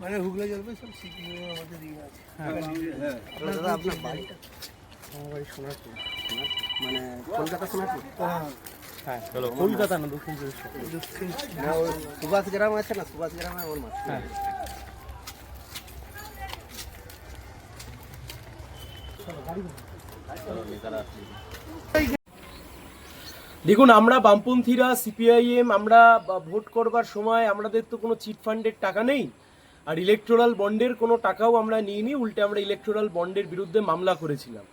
মানে হুগলা জলপাই সব সিকিমে আমাদের ইয়ে আছে। দাদা আপনার বাড়িটা আমার বাড়ি সোনারপুর মানে কলকাতা সোনারপুর? হ্যাঁ কলকাতা না দক্ষিণ চব্বিশ দক্ষিণ সুভাষ গ্রাম আছে না? সুভাষ গ্রামে ওর মাছ। হ্যাঁ। দেখুন, আমরা বামপন্থীরা সিপিআইএম আমরা ভোট করবার সময় আমাদের তো কোনো চিট ফান্ডের টাকা নেই। আর ইলেকট্রাল বন্ডের কোনো টাকাও আমরা নিইনি, উল্টে আমরা ইলেকট্রাল বন্ডের বিরুদ্ধে মামলা করেছিলাম।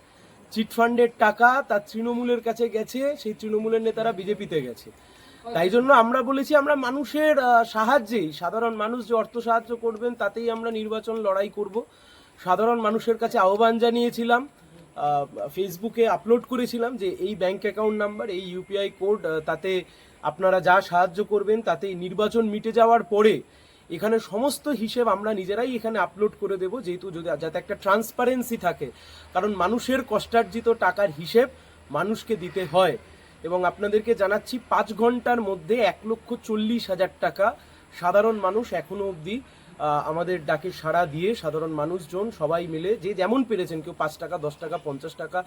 চিট ফান্ডের টাকা তার তৃণমূলের কাছে গেছে, সেই তৃণমূলের নেতারা বিজেপিতে গেছে। তাই জন্য আমরা বলেছি, আমরা মানুষের সাহায্যেই সাধারণ মানুষ যে অর্থ সাহায্য করবেন, তাতেই আমরা নির্বাচন লড়াই করব। সাধারণ মানুষের কাছে আহ্বান জানিয়েছিলাম। ফেসবুকে আপলোড করেছিলাম যে এই ব্যাংক অ্যাকাউন্ট নাম্বার এই ইউপিআই কোড তাতে আপনারা যা সাহায্য করবেন তাতে নির্বাচন মিটে যাওয়ার পরে এখানে সমস্ত হিসেব আমরা নিজেরাই এখানে আপলোড করে দেব, যেহেতু যদি যাতে একটা ট্রান্সপারেন্সি থাকে। কারণ মানুষের কষ্টার্জিত টাকার হিসেব মানুষকে দিতে হয়। এবং আপনাদেরকে জানাচ্ছি, পাঁচ ঘণ্টার মধ্যে এক লক্ষ চল্লিশ হাজার টাকা সাধারণ মানুষ এখনও অবধি আমাদের ডাকে সাড়া দিয়ে সাধারণ মানুষজন সবাই মিলে যে যেমন পেরেছেন, কেউ পাঁচ টাকা, দশ টাকা, পঞ্চাশ টাকা,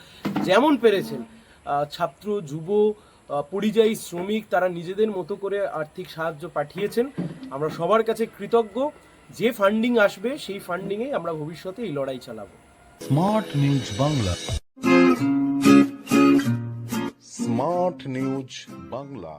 যেমন পেরেছেন ছাত্র, যুব পরিযায়ী, শ্রমিক, তারা নিজেদের মতো করে আর্থিক সাহায্য পাঠিয়েছেন। আমরা সবার কাছে কৃতজ্ঞ। যে ফান্ডিং আসবে, সেই ফান্ডিংয়ে আমরা ভবিষ্যতে এই লড়াই চালাবো। Smart news Bangla. Smart news Bangla.